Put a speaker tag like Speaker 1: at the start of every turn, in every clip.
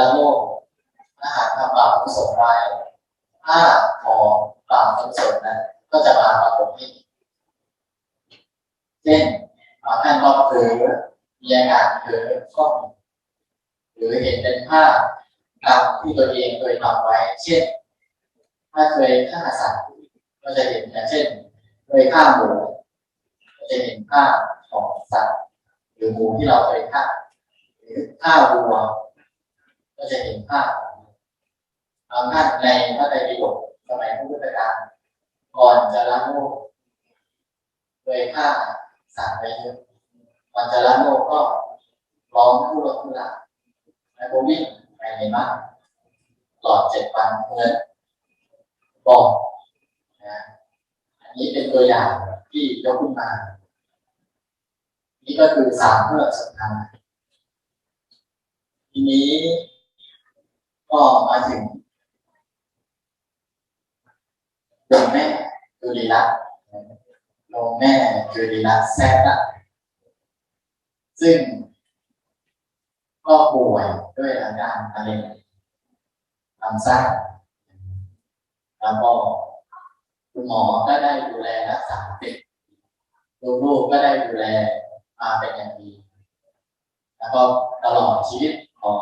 Speaker 1: ละโลกถ้าหากทำบาปกุศลไว้ถ้าขอบาปกุศลนั้นก็จะมาปรากฏให้เช่นบางท่านก็เผลอมีอาการเผลอก็หรือเห็นเป็นภาพกรรมที่ตัวเองเคยทำไว้ เช่น ถ้าเคยฆ่าสัตว์ก็จะเห็นอย่างเช่นเคยฆ่าหมูก็จะเห็นภาพของสัตว์หรือหมูที่เราเคยฆ่าหรือฆ่าวัว ก็จะเห็นภาพบางท่านในพระไตรปิฎกสมัยพระพุทธกาลก่อนจะละโลกเคยฆ่าสัตว์ไปเยอะก่อนจะละโลกก็ร้องทุรทุรายแล้วกวิ่งไปในบ้านตลอดเจ็ดวันเงินบอกนะอันนี้เป็นตัวอย่างที่ยกขึ้นมา นี่ก็คือสามเพื่อสำคัญทีนี้ ก็มาถึงโยมแม่จุลีรัตน์โยมแม่จุลีรัตน์แซ่บอะซึ่งก็ป่วยด้วยอาการมะเร็งลำไส้แล้วก็คุณหมอก็ได้ดูแลรักษาติดลูกๆก็ได้ดูแลมาเป็นอย่างดี แล้วก็ตลอดชีวิตของ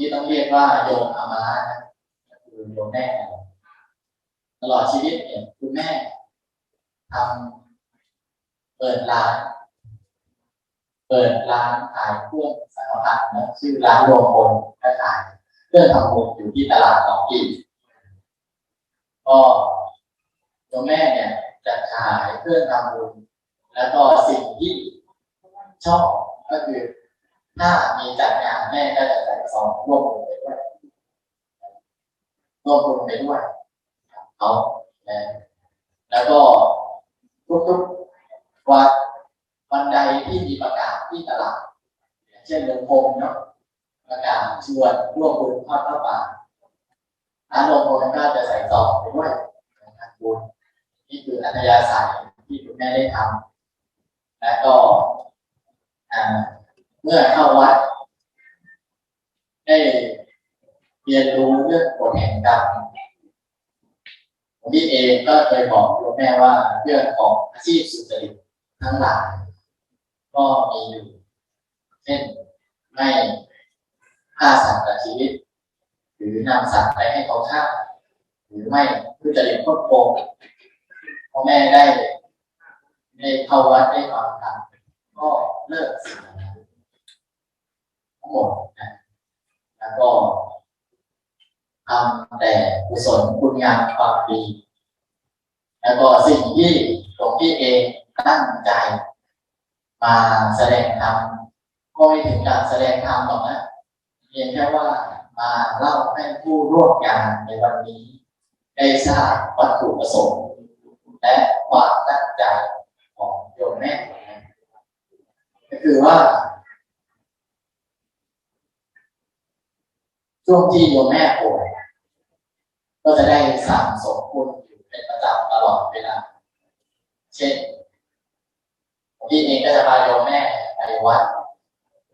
Speaker 1: ที่ต้องเรียกว่าโยมอามานะคือโยมแม่ ตลอดชีวิตเนี่ยคุณแม่ทำเปิดร้าน เปิดร้านขายเครื่องสังฆทานนะชื่อร้านรวมพลก็ขายเครื่องทำบุญอยู่ที่ตลาดหนองกี่ก็โยมแม่เนี่ยจะขายเครื่องทำบุญแล้วก็สิ่งที่ชอบก็คือ ถ้ามีจัดงานแม่ก็จะจัดซองร่วมบุญไปด้วยร่วมบุญไปด้วยเขาแล้วก็ทุกๆวัดวันใดที่มีประกาศที่ตลาดเช่นลงพงเนาะประกาศชวนร่วมบุญทอดพระป่าร้านลงพงก็จะใส่ซองไปด้วยทำบุญนี่คืออัธยาศัยที่คุณแม่ได้ทำและก็อ่า เมื่อเข้าวัด ได้เรียนรู้เรื่องกฎแห่งกรรมผมพี่เองก็เคยบอกคุณแม่ว่าเรื่องของอาชีพสุจริตทั้งหลายก็มีอยู่ เช่นไม่ฆ่าสัตว์ตัดชีวิต หรือนำสัตว์ไปให้เขาฆ่าหรือไม่ทุจริตคดโกงพ่อแม่ได้ได้เข้าวัดได้ฟังธรรมก็เลิกสิ่ง ทั้งหมดนะ แล้วก็ทำแต่กุศลคุณงามความดี แล้วก็สิ่งที่หลวงพี่เองตั้งใจ มาแสดงธรรมก็ไม่ถึงการแสดงธรรมหรอกนะเพียงแค่ว่ามาเล่าให้ผู้ร่วมงานในวันนี้ ได้ทราบวัตถุประสงค์ และความตั้งใจของโยมแม่ก็คือว่า ช่วงที่โยมแม่ป่วยก็จะได้สั่งสมบุญอยู่เป็นประจำตลอดเวลา เช่นพี่เองก็จะพาโยมแม่ไปวัด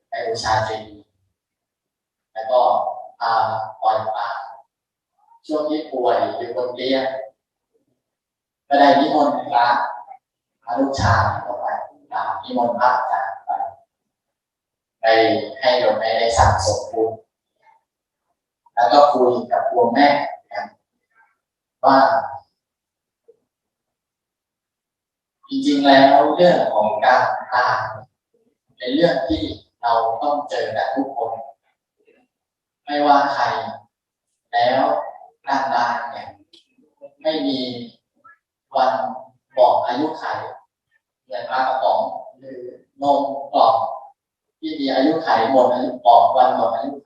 Speaker 1: ไปบูชาเจดีย์แล้วก็พาปล่อยปลาช่วงที่ป่วยอยู่บนเตียงก็ได้นิมนต์พระพระลูกชายออกไปตามนิมนต์พระอาจารย์ไป ไปให้โยมแม่ได้สั่งสมบุญ แล้วก็คุยกับโยมแม่ว่าจริงๆแล้วเรื่องของการตายเป็นเรื่องที่เราต้องเจอกันทุกคน ไม่ว่าใคร แล้วนานๆเนี่ยไม่มีวันบอกอายุไขเหมือนปลากระป๋องหรือนมกล่องที่มีอายุไขหมดอายุบอกวันหมดอายุ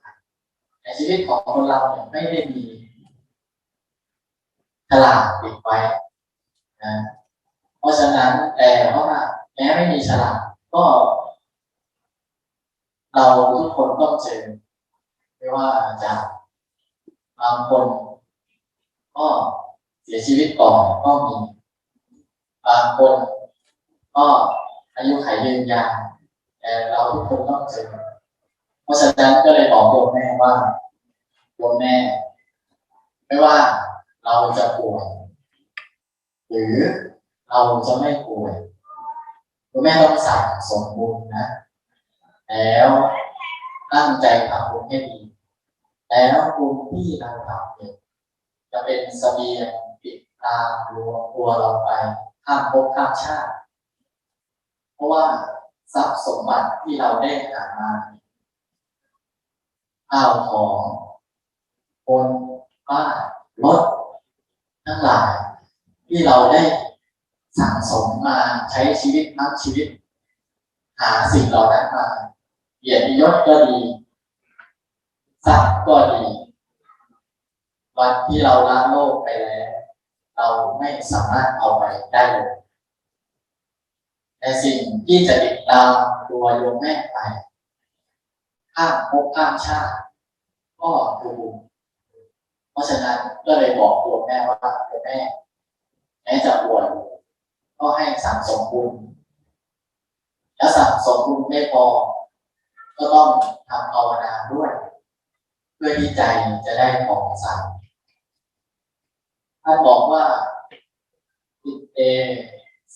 Speaker 1: ไข ในชีวิตของคนเราเนี่ยไม่ได้มีฉลากติดไว้นะเพราะฉะนั้นแต่ว่าแม้ไม่มีฉลากก็ เราทุกคนต้องเจอไม่ว่าจะบางคน ก็เสียชีวิตก่อนก็มีบางคนก็อายุขัยยืนยาวแต่เราทุกคนต้องเจอ เพราะฉะนั้นก็เลยบอกโยมแม่ว่าโยมแม่ ไม่ว่าเราจะป่วย หรือเราจะไม่ป่วยโยมแม่ต้องสั่งสมบุญนะ แล้วตั้งใจทำบุญให้ดี แล้วบุญที่เราทำเนี่ยจะเป็นเสบียงปิดตามรวมตัวเราไปข้ามภพข้ามชาติ เพราะว่าทรัพย์สมบัติที่เราได้หามา ข้าวของคนบ้านรถทั้งหลาย ที่เราได้สั่งสมมาใช้ชีวิตทั้งชีวิต หาสิ่งเหล่านั้นมาเกียรติยศก็ดีทรัพย์ก็ดี วันที่เราละโลกไปแล้ว เราไม่สามารถเอาไปได้เลยแต่สิ่งที่จะติดตามตัวโยมแม่ไป ข้ามภพข้ามชาติก็คือเพราะฉะนั้นก็เลยบอกตัวแม่ว่าตัวแม่แม้จะปวยก็ให้สั่งสมบุญแล้วสั่งสมบุญไม่พอ ก็ต้องทำภาวนาด้วย เพื่อที่ใจจะได้ของใสท่านบอกว่าติเต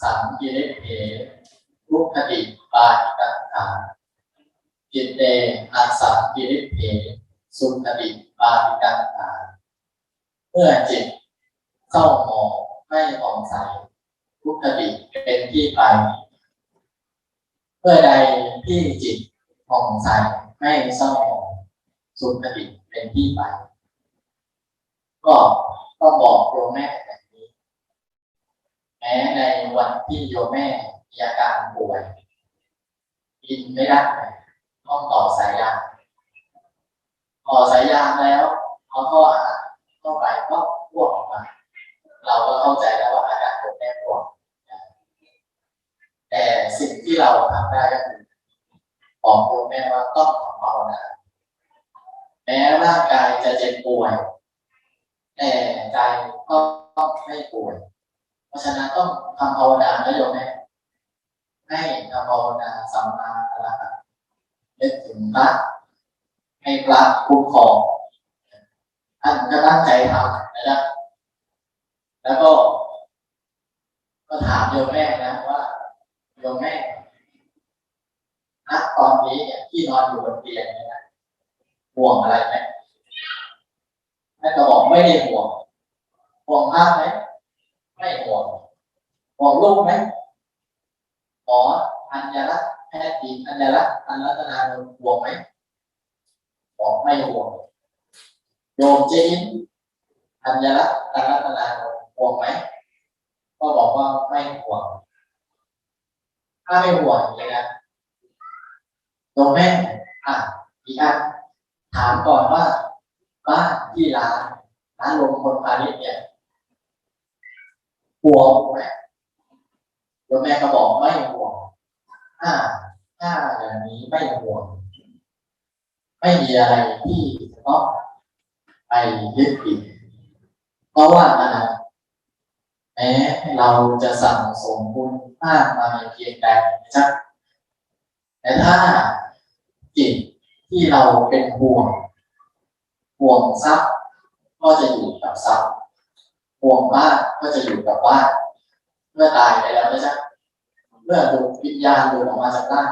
Speaker 1: สังกิริเถทุกขติปาติกังขา จิตเตอาสังกิริเถสุขติปาติกังขาเมื่อจิตเศร้าหมองไม่ผ่องใสทุกขติเป็นที่ไปเมื่อใดที่จิตผ่องใสไม่เศร้าหมองสุขติเป็นที่ไปก็ต้องบอกโยมแม่แบบนี้แม้ในวันที่โยมแม่มีอาการป่วยกินไม่ได้ ต้องต่อสายยางต่อสายยางแล้วเอาท่ออาหารเข้าไปก็พวกออกมา เราก็เข้าใจแล้วว่าอาการโยมแม่ป่วยนะแต่สิ่งที่เราทำได้ก็คือบอกโยมแม่ว่าต้องภาวนาแม้ร่างกายจะเจ็บป่วยแต่ใจก็ต้องไม่ป่วย เพราะฉะนั้นต้องทำภาวนานะโยมแม่ให้ทำภาวนาสัมมาอรหัต นึกถึงพระให้พระคุ้มครองท่านก็ตั้งใจทำนะครับ แล้วก็ก็ถามโยมแม่นะว่าโยมแม่ณตอนนี้เนี่ยที่นอนอยู่บนเตียงเนี่ยนะห่วงอะไรไหมแม่ก็บอกไม่ได้ห่วงห่วงภาพไหมไม่ห่วงห่วงลูกไหมหมออัญญลักษ พทย์หญิงอัญญลักษณ์อัญรัตนาห่วงไหมบอกไม่ห่วง โยมเจนอัญญลักษณ์อัญรัตนาห่วงไหมก็บอกว่าไม่ห่วง ถ้าไม่ห่วงอย่างนี้นะโยมแม่อะอีกอันถามก่อนว่าบ้านที่ร้านร้านลงคนพาณิชย์เนี่ยห่วงไหมโยมแม่ก็บอกไม่ห่วง ถ้าถ้าอย่างนี้ไม่ห่วง ไม่มีอะไรที่จะต้องไปยึดติดเพราะว่าอะไรแม้เราจะสั่งสมบุญมากมายเพียงใดนะครับแต่ถ้าจิตที่เราเป็นห่วงห่วงทรัพย์ก็จะอยู่กับทรัพย์ห่วงบ้านก็จะอยู่กับบ้านเมื่อตายไปแล้วนะจ๊ะ เมื่อดวงวิญญาณหลุดออกมาจากร่าง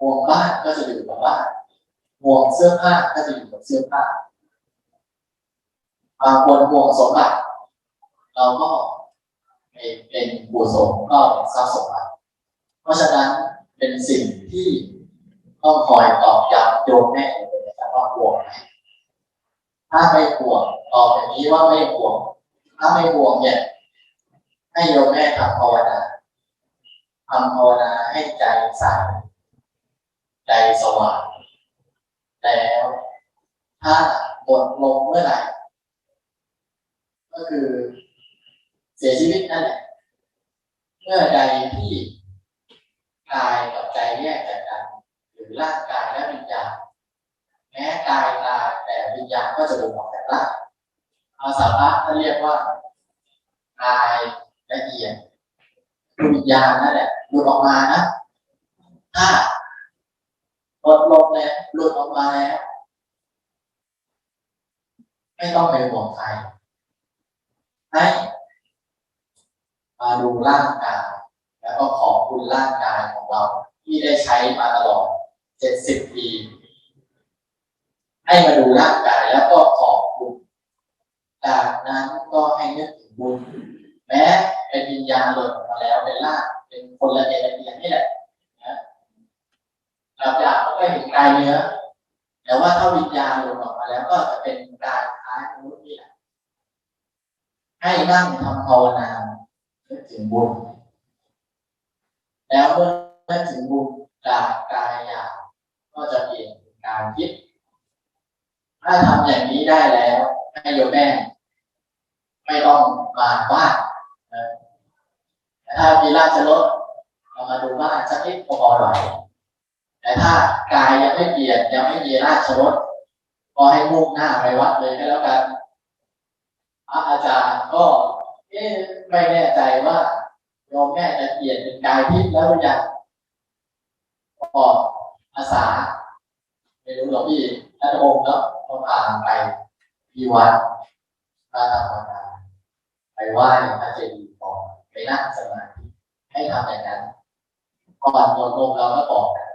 Speaker 1: ห่วงบ้านก็จะอยู่กับบ้านห่วงเสื้อผ้าก็จะอยู่กับเสื้อผ้าบางคนห่วงสมบัติเราก็เป็นบุสมก็ทรัพย์สมบัติเพราะฉะนั้นเป็นสิ่งที่ต้องคอยตอบย้ำโยมแม่เลยนะครับว่าห่วงไหมถ้าไม่ห่วงตอบอย่างนี้ว่าไม่ห่วง ถ้าไม่ห่วงเนี่ยให้โยมแม่ทำภาวนา ทำภาวนาให้ใจใสใจสว่างแล้วถ้าหมดลมเมื่อไหร่ ก็คือเสียชีวิตนั่นแหละเมื่อใดที่กายกับใจแยกจากกัน หรือร่างกายและวิญญาณแม้กายตายแต่วิญญาณก็จะหลุดออกจากร่างภาษาพระท่านเรียกว่ากายละเอียดวิญญาณนั่นแหละ หลุดออกมานะถ้าลดลงแล้วหลุดออกมาแล้ว ไม่ต้องไปห่วงใครให้มาดูร่างกายแล้วก็ขอบคุณร่างกายของเรา ที่ได้ใช้มาตลอดเจ็ดสิบปี ให้มาดูร่างกายแล้วก็ขอบคุณจากนั้นก็ให้นึกถึงบุญแม้เป็นวิญญาณหล่นมาแล้วเป็นร่าง เป็นคนละเอียดละเอียดนี่แหละนะเราอยากก็เห็นกายเนื้อแต่ว่าถ้าวิญญาณหลุดออกมาแล้วก็จะเป็นกายคล้ายมนุษย์นี่แหละให้นั่งทำภาวนานึกถึงบุญแล้วเมื่อนึกถึงบุญจากกายหยาบก็จะเปลี่ยนเป็นการคิด ถ้าทำอย่างนี้ได้แล้วให้โยมแม่ไม่ต้องมาบ้านนะ แต่ถ้ามีราชรถเรามาดูบ้านสักนิดก็พอไหวแต่ถ้ากายยังไม่เปลี่ยนยังไม่มีราชรถก็ให้มุ่งหน้าไปวัดเลยก็แล้วกันพระอาจารย์ก็ไม่แน่ใจว่าโยมแม่จะเปลี่ยนเป็นกายทิพย์แล้วหรือยังก็อาสาไม่รู้หรอกพี่ท่านองค์แล้วก็พาไปที่วัดพระธรรมกายไปไหว้พระเจดีย์ นไปนั่งสมาธิให้ทำอย่างนั้น ก่อนหมดลมเราก็บอกกัน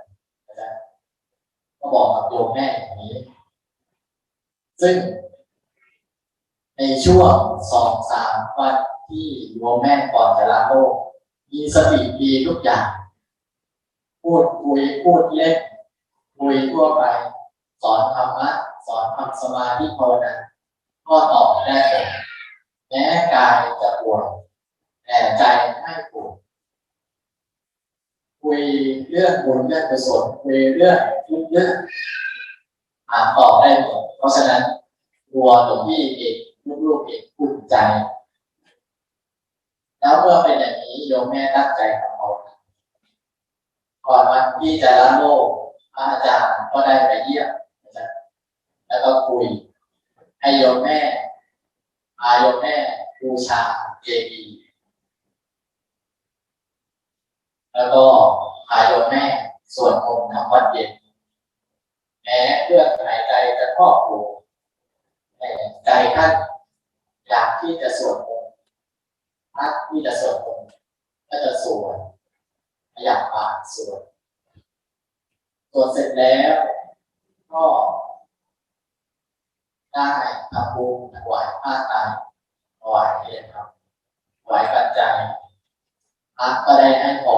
Speaker 1: นะก็บอกกับโยมแม่อย่างนี้ ซึ่ง ในช่วงสองสามวันที่โยมแม่ก่อนจะลาโลก มีสติดีทุกอย่าง พูดคุยพูดเล่นคุยทั่วไป สอนธรรมะสอนทำสมาธิภาวนาก็ตอบได้แม้กายจะปวย แต่ใจไม่ป่วยคุยเรื่องบุญเรื่องกุศลคุยเรื่องทุกเรื่องถามตอบได้หมดเพราะฉะนั้นตัวหลวงพี่เองลูกๆเองอุ่นใจ แล้วเมื่อเป็นอย่างนี้โยมแม่ตั้งใจทำภาวนาก่อนวันที่จะละโลกพระอาจารย์ก็ได้ไปเยี่ยมแล้วก็คุยให้โยมแม่อาโยมแม่บูชาเจดีย์ แล้วก็อาโยมแม่สวดมนต์ทำวัดเย็นแม้เครื่อหายใจจะครอบคลุมแต่ใจท่านอยากที่จะสวดมนต์พักที่จะสวดมนต์ก็จะสวดอยากอ่านสวดสวดเสร็จแล้ว ก็ได้ทำบุญถวายผ้าไตรถวายเนี่ยครับถวายปัจจัย พระก็ได้ให้พร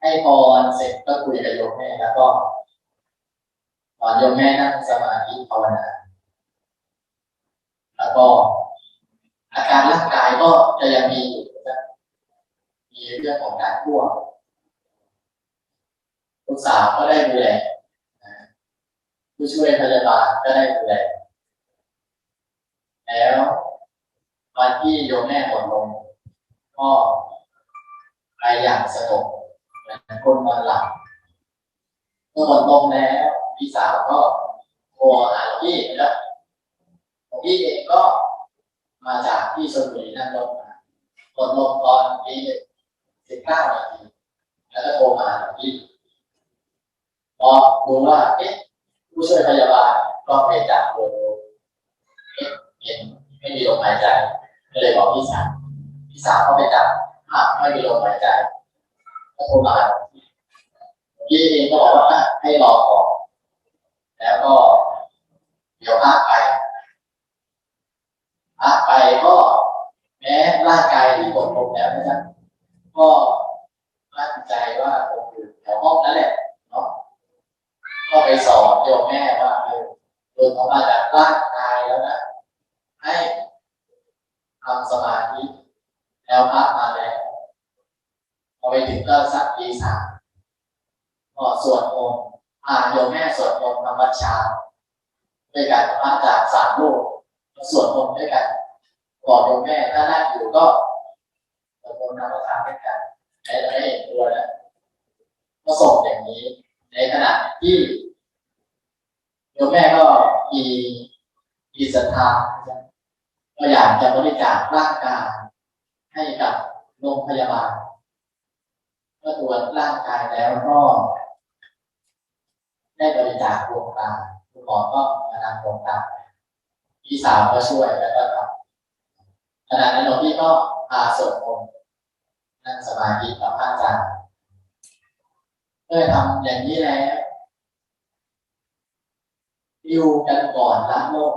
Speaker 1: ให้พรเสร็จก็คุยกับโยมแม่แล้วก็ตอนโยมแม่นั่งสมาธิภาวนาแล้วก็อาการร่างกายก็จะยังมีอยู่นะมีเรื่องของการพ่วงลูกสาวก็ได้ดูแลผู้ช่วยพยาบาลก็ได้ดูแลแล้ววันที่โยมแม่หมดลง ก็ไปอย่างสงบคนนอนหลับเมื่อหมดลงแล้วพี่สาวก็โทรหาพี่แล้วหลวงพี่เองก็มาจากที่ชลบุรีนั่งรถมาหมดลงตอนปีสิบเก้านาทีแล้วก็โทรมาหลวงพี่พอดูว่าเอ๊ะผู้ช่วยพยาบาลก็ไปจับดูเห็นไม่มีลมหายใจก็เลยบอกพี่สาว พี่สาวก็ไปจับภาพไม่มีลมหายใจก็โทรมาพี่เองก็บอกว่าให้รอก่อนแล้วก็เดี๋ยวพักไปพักไปก็แม้ร่างกายที่หมดลมแล้วนะครับก็มั่นใจว่าคงอยู่แถวห้องนั่นแหละเนาะก็ไปสอนโยมแม่ว่าเออหลุดออกมาจากร่างกายแล้วนะให้ทำสมาธิ แล้วพักมาแล้วพอไปถึงก็สักทีสามก็สวดมนต์อ่านโยมแม่สวดมนต์ธรรมชาด้วยกันพระอาจารย์สามลูกสวดมนต์ด้วยกันบอกโยมแม่ถ้านั่งอยู่ก็สวดมนต์ธรรมชาด้วยกันให้เราได้เห็นตัวแล้วก็ส่งอย่างนี้ ในขณะที่โยมแม่ก็มีมีศรัทธาก็อยากจะบริจาคร่างกาย ให้กับโรงพยาบาลเมื่อตรวจร่างกายแล้วก็ ได้บริจาคดวงตาคุณหมอก็มานำดวงตาไปพี่สาวก็ช่วยแล้วก็ทำขณะนั้นหลวงพี่ก็พาสวดมนต์นั่งสมาธิกับพระอาจารย์เมื่อทำอย่างนี้แล้วอยู่กันก่อนละโลก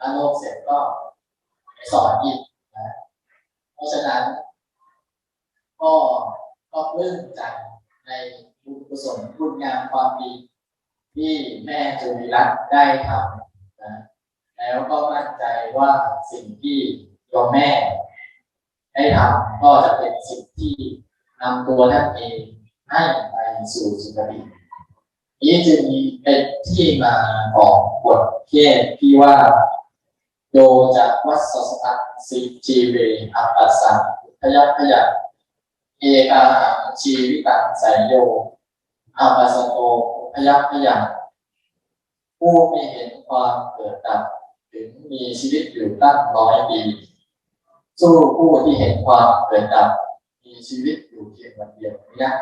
Speaker 1: ละโลกเสร็จก็ไปสอนอีกน ราะฉะนั้น ก็ก็ปลื้มใจในบุญกุศลคุณงามความดีที่แม่จุลิรัตน์ได้ทำนะแล้วก็มั่นใจว่าสิ่งที่โยมแม่ได้ทำก็จะเป็นสิ่งที่นำตัวท่านเองให้ไปสู่สุคตินี้จึงเป็นที่มาของบทเทศที่ว่า โยจะวัสสสัตสิจีเวอัปปัสสังพยัพยัเอกาหังชีวิตังสายโยอัปปัสสโตพยัพพยัผู้ไม่เห็นความเกิดดับถึงมีชีวิตอยู่ตั้งร้อยปีสู้ผู้ที่เห็นความเกิดดับมีชีวิตอยู่เพียงวันเดียวไม่ได้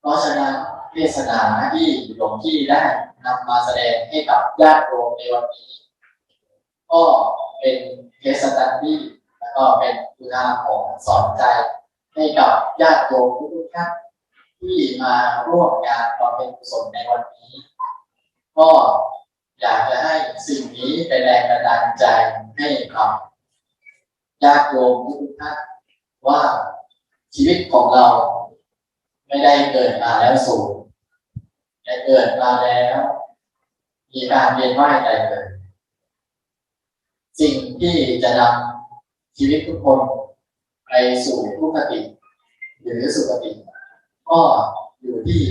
Speaker 1: เพราะฉะนั้นเทศนาที่หลวงพี่ได้นำมาแสดงให้กับญาติโยมในวันนี้ ก็เป็นเคสตันดี้แล้วก็เป็นอุทาหรณ์สอนใจ ให้กับญาติโยมทุกท่านที่มาร่วมงานบำเพ็ญกุศลในวันนี้ ก็อยากจะให้สิ่งนี้เป็นแรงบันดาลใจให้กับญาติโยมทุกท่านว่าชีวิตของเราไม่ได้เกิดมาแล้วสูญแต่เกิดมาแล้ว มีการเวียนว่ายใจเกิด ที่จะนำชีวิตทุกคนไปสู่ทุกขติ หรือสุขติ ก็อยู่ที่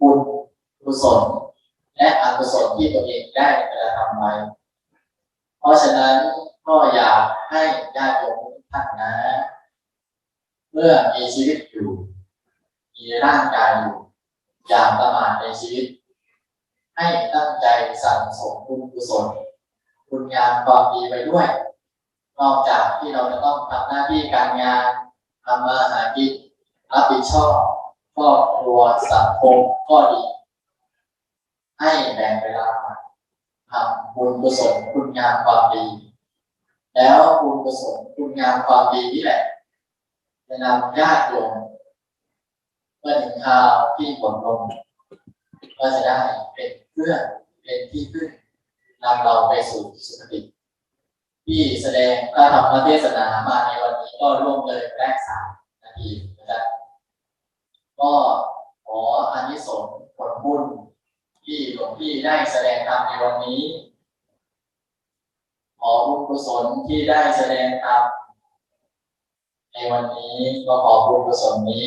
Speaker 1: บุญกุศลและอกุศลที่ตัวเองได้กระทำไว้เพราะฉะนั้นก็อยากให้ญาติโยมท่านนะ เมื่อมีชีวิตอยู่ มีร่างกายอยู่ อย่าประมาทในชีวิต ให้ตั้งใจสั่งสมบุญกุศล คุณงามความดีไปด้วย นอกจากที่เราจะต้องทำหน้าที่การงานทำมาหากินรับผิดชอบครอบครัวสังคมก็ดี ให้แบ่งเวลาทำบุญกุศลคุณงามความดี แล้วบุญกุศลคุณงามความดีนี่แหละจะนำญาติโยมเมื่อถึงคราวที่หมดลมก็จะได้เป็นเพื่อนเป็นที่พึ่ง นำเราไปสู่สุคติที่แสดงพระธรรมเทศนามาในวันนี้ก็ร่วมเลยแรกสามนาทีนะครับก็ขออานิสงส์ผลบุญที่หลวงพี่ได้แสดงธรรมในวันนี้ ขอบุญกุศลที่ได้แสดงธรรมในวันนี้ก็ขอบุญกุศลนี้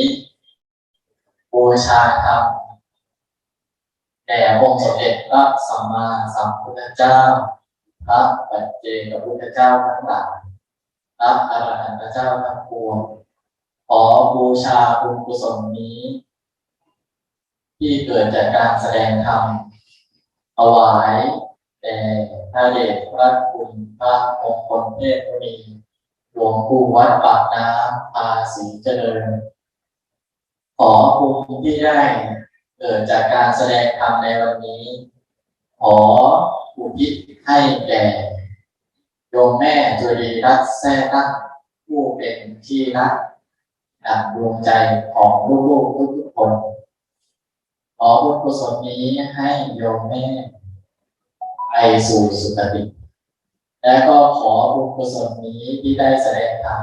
Speaker 1: บูชาธรรม แด่องค์สมเด็จพระสัมมาสัมพุทธเจ้า พระปัจเจกพุทธเจ้าทั้งหลายพระอรหันตเจ้าทั้งปวง ขอบูชาบุญกุศลนี้ ที่เกิดจากการแสดงธรรมถวายแด่พระเดชพระคุณพระมงคลเทพมุนีหลวงปู่วัดปากน้ำภาษีเจริญ ขอภูมิที่ได้ เกิดจากการแสดงธรรมในวันนี้ ขออุทิศให้แก่โยมแม่จุลีรัตน์แท้ตั้งผู้เป็นที่รักดังดวงใจของลูกๆทุกๆคน ขอบุญกุศลนี้ให้โยมแม่ไปสู่สุคติ และก็ขอบุญกุศลนี้ที่ได้แสดงธรรม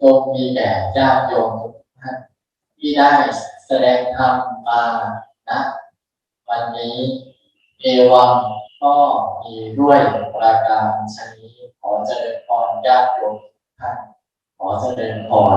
Speaker 1: จงมีแก่ญาติโยมทุกท่านที่ได้ แสดงธรรมมานะวันนี้เอวังก็มีด้วยประการชนี้ขอเจริญพรญาติโยมท่านขอเจริญพร